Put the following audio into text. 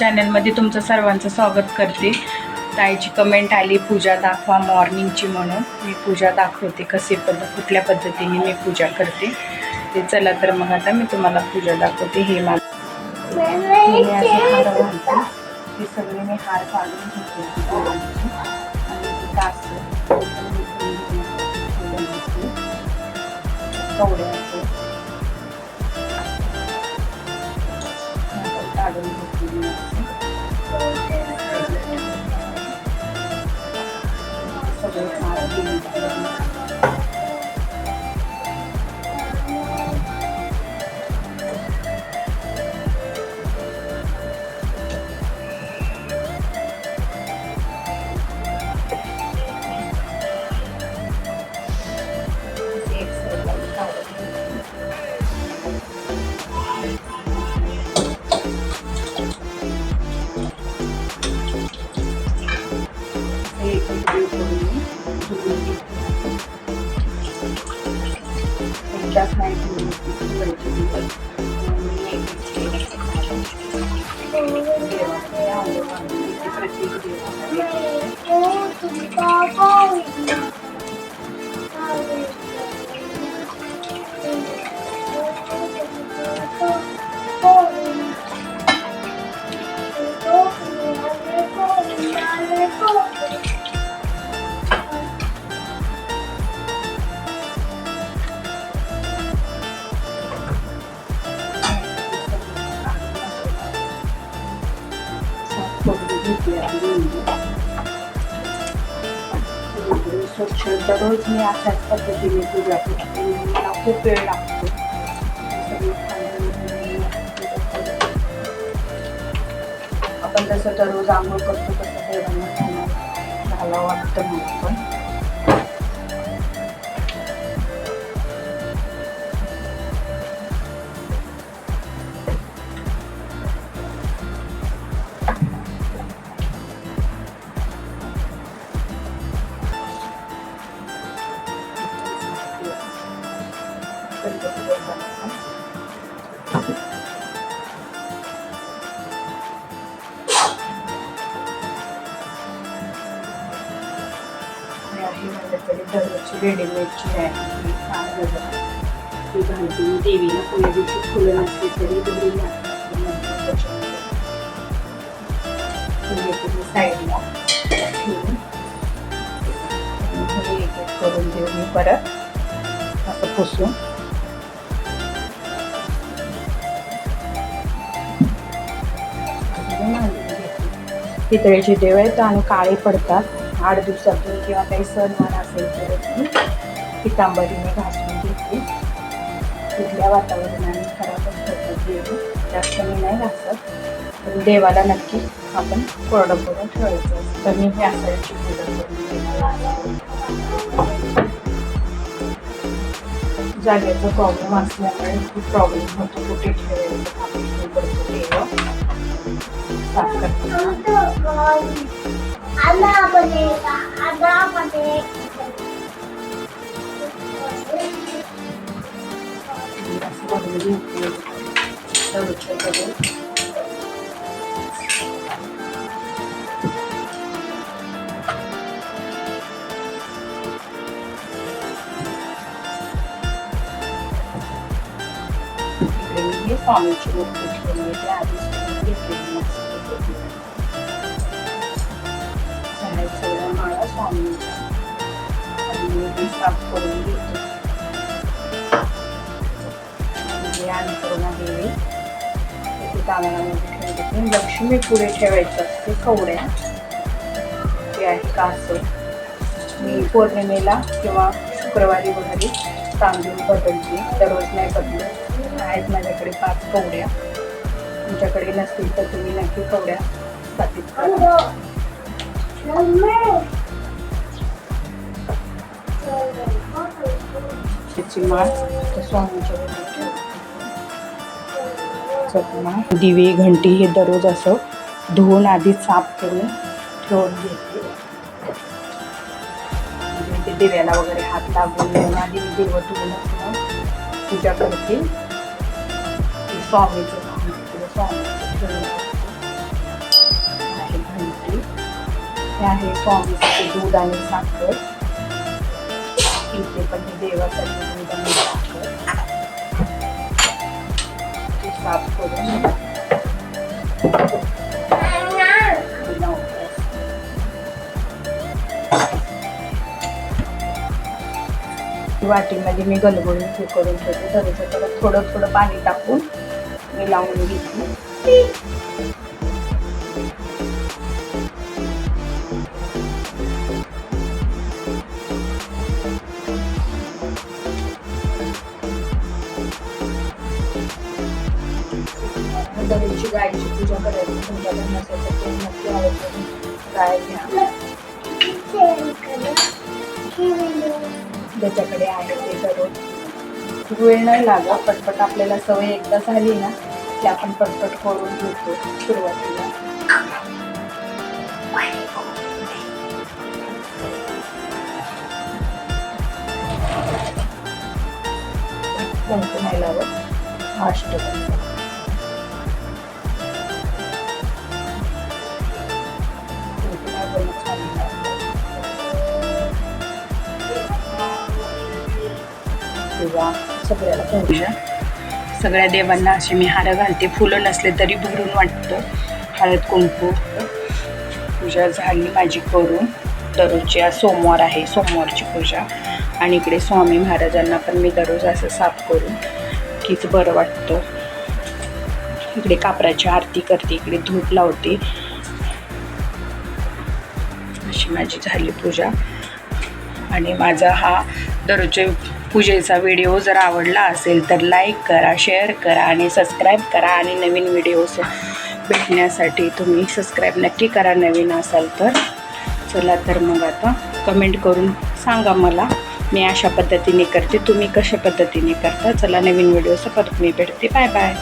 चॅनलमध्ये तुमचं सर्वांचं स्वागत करते. ताईची कमेंट आली पूजा दाखवा मॉर्निंगची म्हणून. मी पूजा दाखवते कसे पद्धत कुठल्या पद्धतीने मी पूजा करते. ते चला तर मग आता मी तुम्हाला पूजा दाखवते. हे माझं मी असे हार घालते हे सगळे मी हार काढून घेते. आणि काढून Thank you. Thank papai. सगळीकडे स्वच्छ दररोज मी अशाच पद्धतीने पूजा करते मला खूप वेळ लागतो आपण जसं दररोज आंघोळ करतो तसं देवांना घालावं वाटतं मला पण रेडीमेडची आहे. छान ती घालते मी देवीला पहिल्या दिवशी फुलं नसली तरी साईडला ठेवून एक एक करून देऊ मी परत. असं पुसून. पितळेचे देव आहेत आणि काळे पडतात. आठ दिवसातून किंवा काही सणवार असेल तर मी पितांबरीने घासून घेते. तिथल्या वातावरणाने खराबच होतात देव जास्त मी नाही घासत. पण देवाला नक्की आपण कोरडं करून ठेवायचं तर मी हे असायची पूजा करून जागेचा प्रॉब्लेम असल्यामुळे खूप प्रॉब्लेम होतो. कुठे ठेवायचं? करतो साफ करताना असं भरून घेते दररोजच्या दररोज. इकडे मी हे स्वामीची मूर्ती आणि साफ करून घेतो म्हणजे अन्नपूर्णा देवी ठेवते लक्ष्मी पुढे ठेवायचं असते कवड्या ते आहे कासं मी पौर्णिमेला किंवा शुक्रवारी वगैरे तांदूळ बदलते दररोज नाही बदलत आहेत माझ्याकडे पाच कवड्या तुमच्याकडे नसतील तर तुम्ही नक्की कवड्या स्थापित करा त्याची माळ स्वामींच्या चकमा दिवे घंटी हे दररोज असं धुवून आधी साफ करून ठेवून घेते म्हणजे ते दिव्याला वगैरे हात लागून आधी मी देव धुवूनच पूजा करते स्वामीचं स्वामीचं घंटी. हे आहे स्वामीचे दूध आणि साखर. पण हे देवासाठी दूध आणि साखर ते साफ करून वाटीमध्ये मी गलगोळी हे करून ठेवते. तरीचं परत थोडं थोडं पाणी टाकून मी लावून घेतली गायची तुमच्याकडे नसेल तर ते नक्की आवडते घ्या ज्याच्याकडे आहे ते करून वेळ नाही लागला. पटपट आपल्याला सवय एकदा झाली ना की आपण पटपट करून घेतो सुरुवातीला. कुंकू नाही लावत? अष्टगंध किंवा सगळ्याला पूजा सगळ्या देवांना असे मी हार घालते. फुलं नसले तरी भरून वाटतं. हळद कुंकू पूजा झाली माझी करून. दररोजची आज सोमवार आहे सोमवारची पूजा. आणि इकडे स्वामी महाराजांना पण मी दररोज असं साफ करून कीच बरं वाटतं. इकडे कापराची आरती करते इकडे धूप लावते. अशी माझी झाली पूजा. आणि माझा हा दररोजचे पूजेचा व्हिडिओ जर आवडला असेल तर लाईक करा शेअर करा आणि सबस्क्राईब करा आणि नवीन व्हिडिओज भेटण्यासाठी तुम्ही सबस्क्राईब नक्की करा नवीन असाल तर. चला तर मग आता कमेंट करून सांगा मला मी अशा पद्धतीने करते तुम्ही कशा पद्धतीने करता? चला नवीन व्हिडिओचं परत मी भेटते. Bye bye